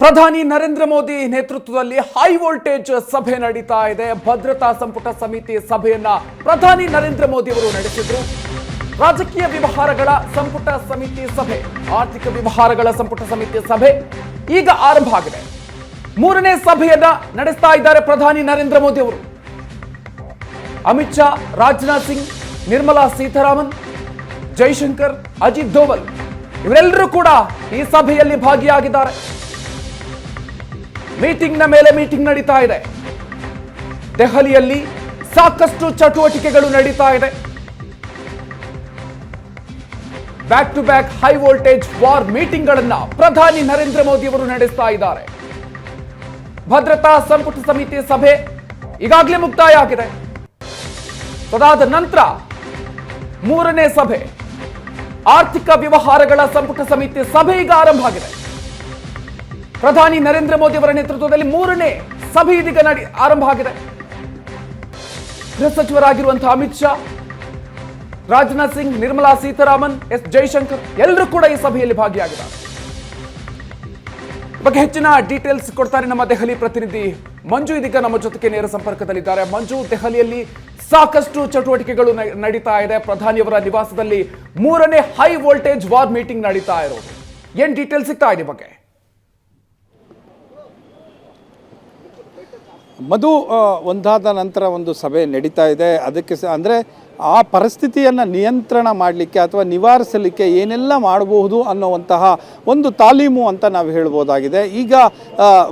ಪ್ರಧಾನಿ ನರೇಂದ್ರ ಮೋದಿ ನೇತೃತ್ವದಲ್ಲಿ high voltage ಸಭೆ ನಡೀತಾ ಇದೆ. ಭದ್ರತಾ ಸಂಪುಟ ಸಮಿತಿ ಸಭೆಯನ್ನ ಪ್ರಧಾನಿ ನರೇಂದ್ರ ಮೋದಿ ಅವರು ನಡೆಸಿದ್ರು. ರಾಜಕೀಯ ವ್ಯವಹಾರಗಳ ಸಂಪುಟ ಸಮಿತಿ ಸಭೆ, ಆರ್ಥಿಕ ವ್ಯವಹಾರಗಳ ಸಂಪುಟ ಸಮಿತಿ ಸಭೆ ಈಗ ಆರಂಭ ಆಗಿದೆ. ಮೂರನೇ ಸಭೆಯನ್ನ ನಡೆಸ್ತಾ ಇದ್ದಾರೆ ಪ್ರಧಾನಿ ನರೇಂದ್ರ ಮೋದಿ ಅವರು. ಅಮಿತ್ ಶಾ, ರಾಜನಾಥ್ ಸಿಂಗ್, ನಿರ್ಮಲಾ ಸೀತಾರಾಮನ್, ಜೈಶಂಕರ್, ಅಜಿತ್ ದೋವಲ್, ಇವರೆಲ್ಲರೂ ಕೂಡ ಈ ಸಭೆಯಲ್ಲಿ ಭಾಗಿಯಾಗಿದ್ದಾರೆ. ಮೀಟಿಂಗ್ನ ಮೇಲೆ ಮೀಟಿಂಗ್ ನಡೀತಾ ಇದೆ. ದೆಹಲಿಯಲ್ಲಿ ಸಾಕಷ್ಟು ಚಟುವಟಿಕೆಗಳು ನಡೀತಾ ಇದೆ. Back to back high voltage war ಮೀಟಿಂಗ್ಗಳನ್ನ ಪ್ರಧಾನಿ ನರೇಂದ್ರ ಮೋದಿ ಅವರು ನಡೆಸ್ತಾ ಇದ್ದಾರೆ. ಭದ್ರತಾ ಸಂಪುಟ ಸಮಿತಿ ಸಭೆ ಈಗಾಗಲೇ ಮುಕ್ತಾಯ ಆಗಿದೆ ಅದಾದ ನಂತರ ಮೂರನೇ ಸಭೆ. ಆರ್ಥಿಕ ವ್ಯವಹಾರಗಳ ಸಂಪುಟ ಸಮಿತಿ ಸಭೆ ಈಗ ಆರಂಭ ಆಗಿದೆ. ಪ್ರಧಾನಿ ನರೇಂದ್ರ ಮೋದಿ ಅವರ ನೇತೃತ್ವದಲ್ಲಿ ಮೂರನೇ ಸಭೆ ಇದೀಗ ನಡೆ ಆರಂಭ ಆಗಿದೆ. ಗೃಹ ಸಚಿವರಾಗಿರುವಂತಹ ಅಮಿತ್ ಶಾ, ರಾಜನಾಥ್ ಸಿಂಗ್, ನಿರ್ಮಲಾ ಸೀತಾರಾಮನ್, ಎಸ್ ಜೈಶಂಕರ್ ಎಲ್ಲರೂ ಕೂಡ ಈ ಸಭೆಯಲ್ಲಿ ಭಾಗಿಯಾಗಿದ್ದಾರೆ. ಬಗ್ಗೆ ಹೆಚ್ಚಿನ ಡೀಟೇಲ್ಸ್ ಕೊಡ್ತಾರೆ ನಮ್ಮ ದೆಹಲಿ ಪ್ರತಿನಿಧಿ ಮಂಜು. ಇದೀಗ ನಮ್ಮ ಜೊತೆಗೆ ನೇರ ಸಂಪರ್ಕದಲ್ಲಿದ್ದಾರೆ. ಮಂಜು, ದೆಹಲಿಯಲ್ಲಿ ಸಾಕಷ್ಟು ಚಟುವಟಿಕೆಗಳು ನಡೀತಾ ಇದೆ. ಪ್ರಧಾನಿಯವರ ನಿವಾಸದಲ್ಲಿ ಮೂರನೇ ಹೈ ವೋಲ್ಟೇಜ್ ವಾರ್ ಮೀಟಿಂಗ್ ನಡೀತಾ ಇರೋದು. ಏನ್ ಡೀಟೇಲ್ ಸಿಗ್ತಾ ಇದೆ ಬಗ್ಗೆ? ಮಧು ಒಂದಾದ ನಂತರ ಒಂದು ಸಭೆ ನಡೀತಾ ಇದೆ. ಅದಕ್ಕೆ ಸ ಅಂದರೆ ಆ ಪರಿಸ್ಥಿತಿಯನ್ನು ನಿಯಂತ್ರಣ ಮಾಡಲಿಕ್ಕೆ ಅಥವಾ ನಿವಾರಿಸಲಿಕ್ಕೆ ಏನೆಲ್ಲ ಮಾಡಬಹುದು ಅನ್ನುವಂತಹ ಒಂದು ತಾಲೀಮು ಅಂತ ನಾವು ಹೇಳ್ಬೋದಾಗಿದೆ. ಈಗ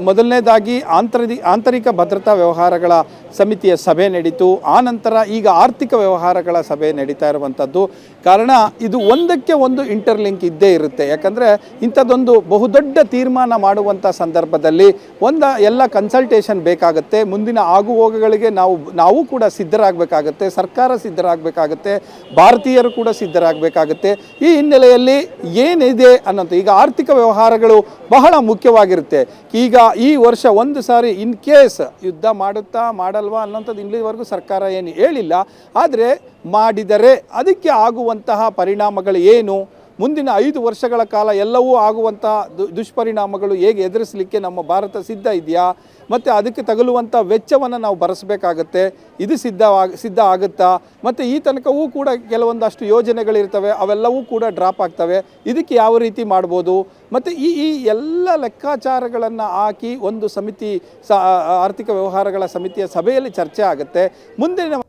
ಮೊದಲನೇದಾಗಿ ಆಂತರಿ ಆಂತರಿಕ ಭದ್ರತಾ ವ್ಯವಹಾರಗಳ ಸಮಿತಿಯ ಸಭೆ ನಡೀತು. ಆನಂತರ ನಂತರ ಈಗ ಆರ್ಥಿಕ ವ್ಯವಹಾರಗಳ ಸಭೆ ನಡೀತಾ ಇರುವಂಥದ್ದು ಕಾರಣ, ಇದು ಒಂದಕ್ಕೆ ಒಂದು ಇಂಟರ್ಲಿಂಕ್ ಇದ್ದೇ ಇರುತ್ತೆ. ಯಾಕಂದರೆ, ಇಂಥದ್ದೊಂದು ಬಹುದೊಡ್ಡ ತೀರ್ಮಾನ ಮಾಡುವಂಥ ಸಂದರ್ಭದಲ್ಲಿ ಒಂದ ಎಲ್ಲ ಕನ್ಸಲ್ಟೇಷನ್ ಬೇಕಾಗುತ್ತೆ. ಮುಂದಿನ ಆಗುಹೋಗುಗಳಿಗೆ ನಾವು ನಾವು ಕೂಡ ಸಿದ್ಧರಾಗಬೇಕಾಗತ್ತೆ. ಸರ್ಕಾರ ಸಿದ್ಧರಾಗಬೇಕಾಗತ್ತೆ, ಭಾರತೀಯರು ಕೂಡ ಸಿದ್ಧರಾಗಬೇಕಾಗತ್ತೆ. ಈ ಹಿನ್ನೆಲೆಯಲ್ಲಿ ಏನಿದೆ ಅನ್ನೋಂಥ ಈಗ ಆರ್ಥಿಕ ವ್ಯವಹಾರಗಳು ಬಹಳ ಮುಖ್ಯವಾಗಿರುತ್ತೆ. ಈಗ ಈ ವರ್ಷ ಒಂದು ಸಾರಿ ಇನ್ ಕೇಸ್ ಯುದ್ಧ ಮಾಡುತ್ತಾ, ಮಾಡಲ್ವಾ ಅನ್ನೋಂಥದ್ದು ಇಲ್ಲಿವರೆಗೂ ಸರ್ಕಾರ ಏನು ಹೇಳಿಲ್ಲ. ಆದರೆ ಮಾಡಿದರೆ ಅದಕ್ಕೆ ಆಗುವಂತಹ ಪರಿಣಾಮಗಳು ಏನು? ಮುಂದಿನ ಐದು ವರ್ಷಗಳ ಕಾಲ ಎಲ್ಲವೂ ಆಗುವಂಥ ದುಷ್ಪರಿಣಾಮಗಳು ಹೇಗೆ ಎದುರಿಸಲಿಕ್ಕೆ ನಮ್ಮ ಭಾರತ ಸಿದ್ಧ ಇದೆಯಾ? ಮತ್ತು ಅದಕ್ಕೆ ತಗಲುವಂಥ ವೆಚ್ಚವನ್ನು ನಾವು ಭರಿಸಬೇಕಾಗತ್ತೆ. ಇದು ಸಿದ್ಧವಾಗ ಸಿದ್ಧ ಆಗುತ್ತಾ? ಮತ್ತು ಈ ತನಕವೂ ಕೂಡ ಕೆಲವೊಂದಷ್ಟು ಯೋಜನೆಗಳಿರ್ತವೆ, ಅವೆಲ್ಲವೂ ಕೂಡ ಡ್ರಾಪ್ ಆಗ್ತವೆ. ಇದಕ್ಕೆ ಯಾವ ರೀತಿ ಮಾಡ್ಬೋದು? ಮತ್ತು ಈ ಈ ಎಲ್ಲ ಲೆಕ್ಕಾಚಾರಗಳನ್ನು ಹಾಕಿ ಒಂದು ಸಮಿತಿ ಆರ್ಥಿಕ ವ್ಯವಹಾರಗಳ ಸಮಿತಿಯ ಸಭೆಯಲ್ಲಿ ಚರ್ಚೆ ಆಗುತ್ತೆ. ಮುಂದಿನ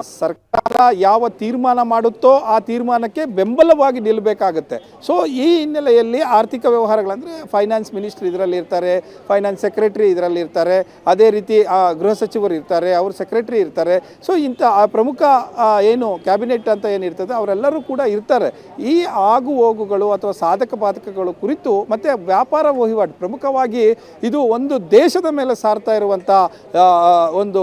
ಸರ್ಕಾರ ಯಾವ ತೀರ್ಮಾನ ಮಾಡುತ್ತೋ ಆ ತೀರ್ಮಾನಕ್ಕೆ ಬೆಂಬಲವಾಗಿ ನಿಲ್ಲಬೇಕಾಗುತ್ತೆ. ಸೊ ಈ ಹಿನ್ನೆಲೆಯಲ್ಲಿ ಆರ್ಥಿಕ ವ್ಯವಹಾರಗಳಂದರೆ ಫೈನಾನ್ಸ್ ಮಿನಿಸ್ಟ್ರ್ ಇದರಲ್ಲಿ ಇರ್ತಾರೆ ಫೈನಾನ್ಸ್ ಸೆಕ್ರೆಟರಿ ಇದರಲ್ಲಿ ಇರ್ತಾರೆ, ಅದೇ ರೀತಿ ಗೃಹ ಸಚಿವರು ಇರ್ತಾರೆ, ಅವ್ರ ಸೆಕ್ರೆಟರಿ ಇರ್ತಾರೆ. ಸೊ ಇಂಥ ಪ್ರಮುಖ ಏನು ಕ್ಯಾಬಿನೆಟ್ ಅಂತ ಏನಿರ್ತದೆ ಅವರೆಲ್ಲರೂ ಕೂಡ ಇರ್ತಾರೆ. ಈ ಆಗು ಹೋಗುಗಳು ಅಥವಾ ಸಾಧಕ ಬಾಧಕಗಳು ಕುರಿತು ಮತ್ತು ವ್ಯಾಪಾರ ವಹಿವಾಟು, ಪ್ರಮುಖವಾಗಿ ಇದು ಒಂದು ದೇಶದ ಮೇಲೆ ಸಾರ್ತಾ ಇರುವಂಥ ಒಂದು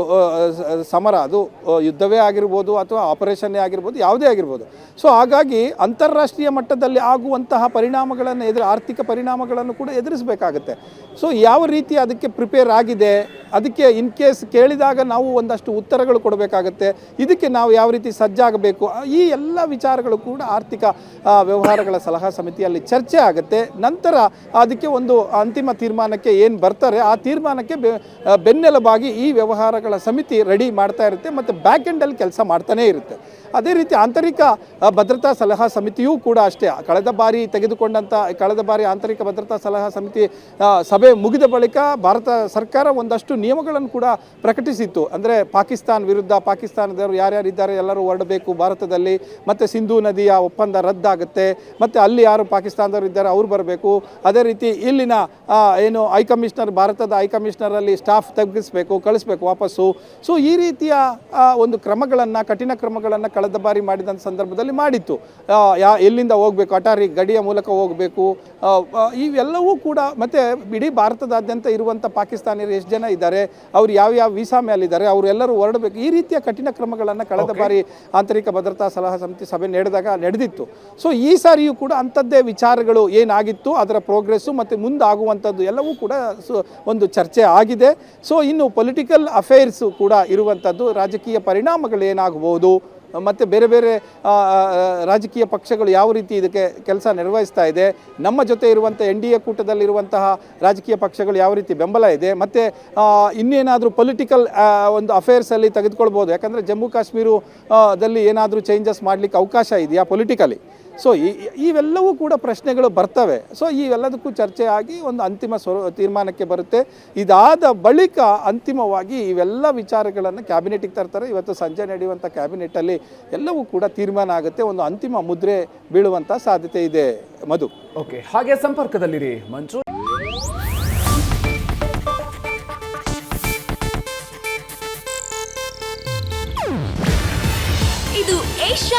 ಸಮರ, ಅದು ಯುದ್ಧವೇ ಆಗಿರ್ಬೋದು ಅಥವಾ ಆಪರೇಷನ್ನೇ ಆಗಿರ್ಬೋದು, ಯಾವುದೇ ಆಗಿರ್ಬೋದು. ಸೊ ಹಾಗಾಗಿ ಅಂತಾರಾಷ್ಟ್ರೀಯ ಮಟ್ಟದಲ್ಲಿ ಆಗುವಂತಹ ಪರಿಣಾಮಗಳನ್ನು ಎದುರು, ಆರ್ಥಿಕ ಪರಿಣಾಮಗಳನ್ನು ಕೂಡ ಎದುರಿಸಬೇಕಾಗುತ್ತೆ. ಸೊ ಯಾವ ರೀತಿ ಅದಕ್ಕೆ ಪ್ರಿಪೇರ್ ಆಗಿದೆ, ಅದಕ್ಕೆ ಇನ್ ಕೇಸ್ ಕೇಳಿದಾಗ ನಾವು ಒಂದಷ್ಟು ಉತ್ತರಗಳು ಕೊಡಬೇಕಾಗತ್ತೆ. ಇದಕ್ಕೆ ನಾವು ಯಾವ ರೀತಿ ಸಜ್ಜಾಗಬೇಕು, ಈ ಎಲ್ಲ ವಿಚಾರಗಳು ಕೂಡ ಆರ್ಥಿಕ ವ್ಯವಹಾರಗಳ ಸಲಹಾ ಸಮಿತಿಯಲ್ಲಿ ಚರ್ಚೆ ಆಗುತ್ತೆ. ನಂತರ ಅದಕ್ಕೆ ಒಂದು ಅಂತಿಮ ತೀರ್ಮಾನಕ್ಕೆ ಏನು ಬರ್ತಾರೆ, ಆ ತೀರ್ಮಾನಕ್ಕೆ ಬೆನ್ನೆಲುಬಾಗಿ ಈ ವ್ಯವಹಾರಗಳ ಸಮಿತಿ ರೆಡಿ ಮಾಡ್ತಾ ಇರುತ್ತೆ. ಮತ್ತು ಬ್ಯಾಕ್ ಎಂಡಲ್ಲಿ ಕೆಲಸ ಮಾಡ್ತಾನೇ ಇರುತ್ತೆ. ಅದೇ ರೀತಿ ಆಂತರಿಕ ಭದ್ರತಾ ಸಲಹಾ ಸಮಿತಿಯೂ ಕೂಡ ಅಷ್ಟೇ. ಕಳೆದ ಬಾರಿ ತೆಗೆದುಕೊಂಡಂಥ ಕಳೆದ ಬಾರಿ ಆಂತರಿಕ ಭದ್ರತಾ ಸಲಹಾ ಸಮಿತಿ ಸಭೆ ಮುಗಿದ ಬಳಿಕ ಭಾರತ ಸರ್ಕಾರ ಒಂದಷ್ಟು ನಿಯಮಗಳನ್ನು ಕೂಡ ಪ್ರಕಟಿಸಿತ್ತು. ಅಂದರೆ ಪಾಕಿಸ್ತಾನ ವಿರುದ್ಧ ಪಾಕಿಸ್ತಾನದವರು ಯಾರ್ಯಾರಿದ್ದಾರೆ, ಎಲ್ಲರೂ ಹೊರಡಬೇಕು ಭಾರತದಲ್ಲಿ. ಮತ್ತು ಸಿಂಧೂ ನದಿಯ ಒಪ್ಪಂದ ರದ್ದಾಗುತ್ತೆ. ಮತ್ತು ಅಲ್ಲಿ ಯಾರು ಪಾಕಿಸ್ತಾನದವರು ಇದ್ದಾರೆ, ಅವ್ರು ಬರಬೇಕು. ಅದೇ ರೀತಿ ಇಲ್ಲಿನ ಏನು ಹೈ ಕಮಿಷನರ್ ಭಾರತದ ಹೈ ಕಮಿಷನರಲ್ಲಿ ಸ್ಟಾಫ್ ತಗ್ಗಿಸ್ಬೇಕು, ಕಳಿಸ್ಬೇಕು ವಾಪಸ್ಸು. ಸೊ ಈ ರೀತಿಯ ಒಂದು ಒಂದು ಕ್ರಮಗಳನ್ನು ಕಠಿಣ ಕ್ರಮಗಳನ್ನು ಕಳೆದ ಬಾರಿ ಮಾಡಿದಂಥ ಸಂದರ್ಭದಲ್ಲಿ ಮಾಡಿತ್ತು. ಯಾ ಎಲ್ಲಿಂದ ಹೋಗಬೇಕು ಅಟಾರಿ ಗಡಿಯ ಮೂಲಕ ಹೋಗಬೇಕು ಇವೆಲ್ಲವೂ ಕೂಡ ಮತ್ತು ಇಡೀ ಭಾರತದಾದ್ಯಂತ ಇರುವಂಥ ಪಾಕಿಸ್ತಾನಿಯರು ಎಷ್ಟು ಜನ ಇದ್ದಾರೆ ಅವ್ರು ಯಾವ್ಯಾವ ಯಾವ ವೀಸಾ ಮೇಲಿದ್ದಾರೆ ಅವರೆಲ್ಲರೂ ಹೊರಡಬೇಕು. ಈ ರೀತಿಯ ಕಠಿಣ ಕ್ರಮಗಳನ್ನು ಕಳೆದ ಬಾರಿ ಆಂತರಿಕ ಭದ್ರತಾ ಸಲಹಾ ಸಮಿತಿ ಸಭೆ ನಡೆದಾಗ ನಡೆದಿತ್ತು. ಸೊ ಈ ಸಾರಿಯೂ ಕೂಡ ಅಂಥದ್ದೇ ವಿಚಾರಗಳು ಏನಾಗಿತ್ತು ಅದರ ಪ್ರೋಗ್ರೆಸ್ಸು ಮತ್ತು ಮುಂದಾಗುವಂಥದ್ದು ಎಲ್ಲವೂ ಕೂಡ ಒಂದು ಚರ್ಚೆ ಆಗಿದೆ. ಸೊ ಇನ್ನು ಪೊಲಿಟಿಕಲ್ ಅಫೇರ್ಸು ಕೂಡ ಇರುವಂಥದ್ದು ರಾಜಕೀಯ ಪರಿಣಾಮಗಳು ಏನಾಗಬಹುದು ಮತ್ತು ಬೇರೆ ಬೇರೆ ರಾಜಕೀಯ ಪಕ್ಷಗಳು ಯಾವ ರೀತಿ ಇದಕ್ಕೆ ಕೆಲಸ ನಿರ್ವಹಿಸ್ತಾ ಇದೆ? ನಮ್ಮ ಜೊತೆ ಇರುವಂಥ ಎನ್ ಡಿ ಎ ಕೂಟದಲ್ಲಿರುವಂತಹ ರಾಜಕೀಯ ಪಕ್ಷಗಳು ಯಾವ ರೀತಿ ಬೆಂಬಲ ಇದೆ? ಮತ್ತು ಇನ್ನೇನಾದರೂ ಪೊಲಿಟಿಕಲ್ ಒಂದು ಅಫೇರ್ಸಲ್ಲಿ ತೆಗೆದುಕೊಳ್ಬೋದು ಯಾಕಂದರೆ ಜಮ್ಮು ಕಾಶ್ಮೀರದಲ್ಲಿ ಏನಾದರೂ ಚೇಂಜಸ್ ಮಾಡಲಿಕ್ಕೆ ಅವಕಾಶ ಇದೆಯಾ ಪೊಲಿಟಿಕಲಿ ಸೊ ಇವೆಲ್ಲವೂ ಕೂಡ ಪ್ರಶ್ನೆಗಳು ಬರ್ತವೆ. ಸೊ ಇವೆಲ್ಲದಕ್ಕೂ ಚರ್ಚೆ ಆಗಿ ಒಂದು ಅಂತಿಮ ಸ್ವರೂ, ತೀರ್ಮಾನಕ್ಕೆ ಬರುತ್ತೆ. ಇದಾದ ಬಳಿಕ ಅಂತಿಮವಾಗಿ ಇವೆಲ್ಲ ವಿಚಾರಗಳನ್ನು ಕ್ಯಾಬಿನೆಟ್ಗೆ ತರ್ತಾರೆ. ಇವತ್ತು ಸಂಜೆ ನಡೆಯುವಂಥ ಕ್ಯಾಬಿನೆಟ್ಟಲ್ಲಿ ಎಲ್ಲವೂ ಕೂಡ ತೀರ್ಮಾನ ಆಗುತ್ತೆ. ಒಂದು ಅಂತಿಮ ಮುದ್ರೆ ಬೀಳುವಂಥ ಸಾಧ್ಯತೆ ಇದೆ. ಮಧು. ಓಕೆ ಹಾಗೆ ಸಂಪರ್ಕದಲ್ಲಿರಿ, ಮಂಜು.